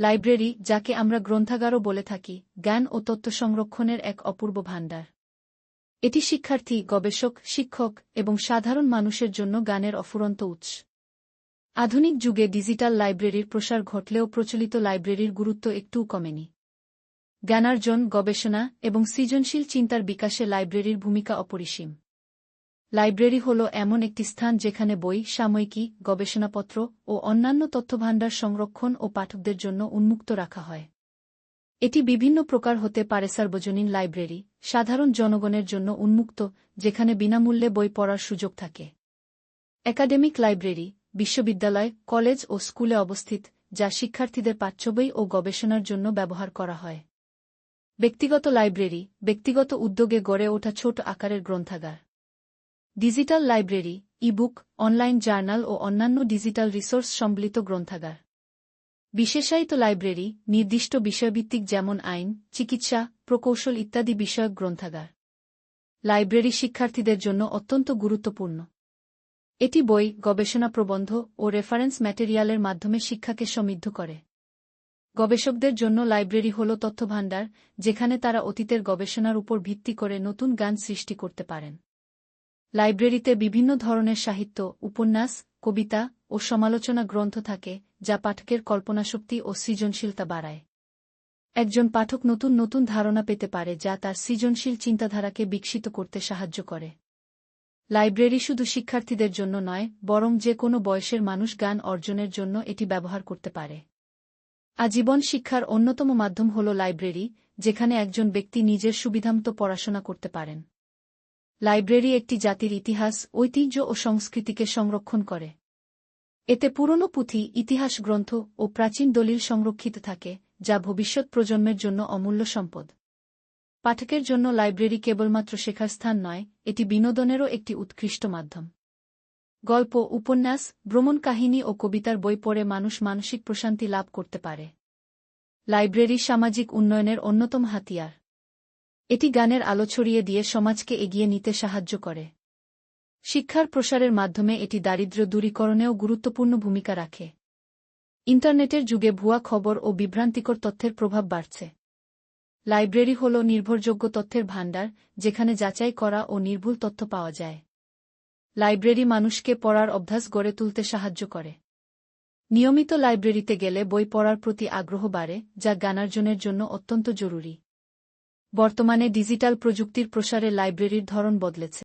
Library, যাকে আমরা গ্রন্থাগারও বলে থাকি, জ্ঞান ও তথ্য সংরক্ষণের এক অপূর্ব ভাণ্ডার। এটি শিক্ষার্থী, গবেষক, শিক্ষক এবং সাধারণ মানুষের জন্য জ্ঞানের অফুরন্ত উৎস। আধুনিক যুগে ডিজিটাল লাইব্রেরির প্রসার ঘটলেও প্রচলিত লাইব্রেরির গুরুত্ব একটুও কমেনি। জ্ঞানার্জন, গবেষণা এবং সৃজনশীল চিন্তার বিকাশে লাইব্রেরির ভূমিকা অপরিসীম। লাইব্রেরি হল এমন একটি স্থান যেখানে বই, সাময়িকী, গবেষণাপত্র ও অন্যান্য তথ্যভাণ্ডার সংরক্ষণ ও পাঠকদের জন্য উন্মুক্ত রাখা হয়। এটি বিভিন্ন প্রকার হতে পারে সার্বজনীন লাইব্রেরি, সাধারণ জনগণের জন্য উন্মুক্ত, যেখানে বিনামূল্যে বই পড়ার সুযোগ থাকে। একাডেমিক লাইব্রেরি, বিশ্ববিদ্যালয়, কলেজ ও স্কুলে অবস্থিত, যা শিক্ষার্থীদের পাঠ্যবই ও গবেষণার জন্য ব্যবহার করা হয়। ব্যক্তিগত লাইব্রেরি, ব্যক্তিগত উদ্যোগে গড়ে ওঠা ছোট আকারের গ্রন্থাগার। Digital library, ebook, online journal ও অন্যান্য ডিজিটাল রিসোর্স সম্বলিত গ্রন্থাগার। বিশেষায়িত লাইব্রেরি, নির্দিষ্ট বিষয়ভিত্তিক যেমন আইন, চিকিৎসা, প্রকৌশল ইত্যাদি বিষয়ক গ্রন্থাগার। লাইব্রেরি শিক্ষার্থীদের জন্য অত্যন্ত গুরুত্বপূর্ণ। এটি বই, গবেষণা প্রবন্ধ ও রেফারেন্স ম্যাটেরিয়ালের মাধ্যমে শিক্ষাকে সমৃদ্ধ করে। গবেষকদের জন্য লাইব্রেরি হল তথ্যভাণ্ডার, যেখানে তারা অতীতের গবেষণার উপর ভিত্তি করে নতুন গান সৃষ্টি করতে পারেন। লাইব্রেরিতে বিভিন্ন ধরনের সাহিত্য, উপন্যাস, কবিতা ও সমালোচনা গ্রন্থ থাকে, যা পাঠকের কল্পনাশক্তি ও সৃজনশীলতা বাড়ায়। একজন পাঠক নতুন নতুন ধারণা পেতে পারে, যা তার সৃজনশীল চিন্তাধারাকে বিকশিত করতে সাহায্য করে। লাইব্রেরি শুধু শিক্ষার্থীদের জন্য নয়, বরং যে কোনো বয়সের মানুষ গান অর্জনের জন্য এটি ব্যবহার করতে পারে। আজীবন শিক্ষার অন্যতম মাধ্যম হল লাইব্রেরি, যেখানে একজন ব্যক্তি নিজের সুবিধামতো পড়াশোনা করতে পারেন। লাইব্রেরি একটি জাতির ইতিহাস, ঐতিহ্য ও সংস্কৃতিকে সংরক্ষণ করে। এতে পুরনো পুঁথি, ইতিহাস গ্রন্থ ও প্রাচীন দলিল সংরক্ষিত থাকে, যা ভবিষ্যৎ প্রজন্মের জন্য অমূল্য সম্পদ। পাঠকের জন্য লাইব্রেরি কেবলমাত্র শেখার স্থান নয়, এটি বিনোদনেরও একটি উৎকৃষ্ট মাধ্যম। গল্প, উপন্যাস, ভ্রমণ কাহিনী ও কবিতার বই পড়ে মানুষ মানসিক প্রশান্তি লাভ করতে পারে। লাইব্রেরি সামাজিক উন্নয়নের অন্যতম হাতিয়ার। এটি গানের আলো ছড়িয়ে দিয়ে সমাজকে এগিয়ে নিতে সাহায্য করে। শিক্ষার প্রসারের মাধ্যমে এটি দারিদ্র্য দূরীকরণেও গুরুত্বপূর্ণ ভূমিকা রাখে। ইন্টারনেটের যুগে ভুয়া খবর ও বিভ্রান্তিকর তথ্যের প্রভাব বাড়ছে। লাইব্রেরি হল নির্ভরযোগ্য তথ্যের ভাণ্ডার, যেখানে যাচাই করা ও নির্ভুল তথ্য পাওয়া যায়। লাইব্রেরি মানুষকে পড়ার অভ্যাস গড়ে তুলতে সাহায্য করে। নিয়মিত লাইব্রেরিতে গেলে বই পড়ার প্রতি আগ্রহ বাড়ে, যা জ্ঞানার্জনের জন্য অত্যন্ত জরুরি। বর্তমানে ডিজিটাল প্রযুক্তির প্রসারে লাইব্রেরির ধরন বদলেছে।